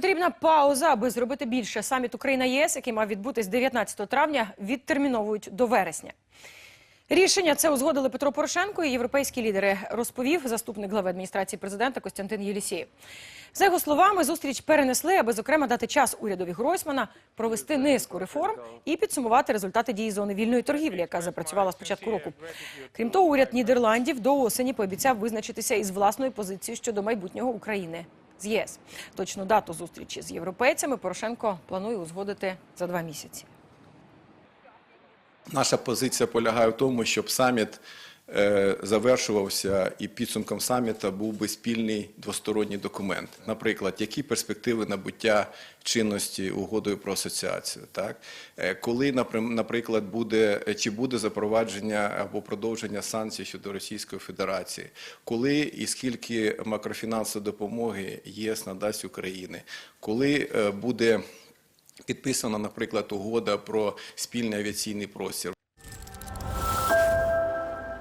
Потрібна пауза, аби зробити більше. Саміт Україна ЄС, який мав відбутись 19 травня, відтерміновують до вересня. Рішення це узгодили Петро Порошенко і європейські лідери, розповів заступник глави адміністрації президента Костянтин Єлісєєв. За його словами, зустріч перенесли, аби зокрема дати час урядові Гройсмана провести низку реформ і підсумувати результати дії зони вільної торгівлі, яка запрацювала з початку року. Крім того, уряд Нідерландів до осені пообіцяв визначитися із власною позицією щодо майбутнього України з ЄС. Точну дату зустрічі з європейцями Порошенко планує узгодити за два місяці. Наша позиція полягає в тому, щоб саміт завершувався і підсумком саміта був би спільний двосторонній документ. Наприклад, які перспективи набуття чинності угодою про асоціацію, так Е, коли, наприклад, буде чи буде запровадження або продовження санкцій щодо Російської Федерації, коли і скільки макрофінансової допомоги ЄС надасть Україні, коли е, буде підписана, наприклад, угода про спільний авіаційний простір.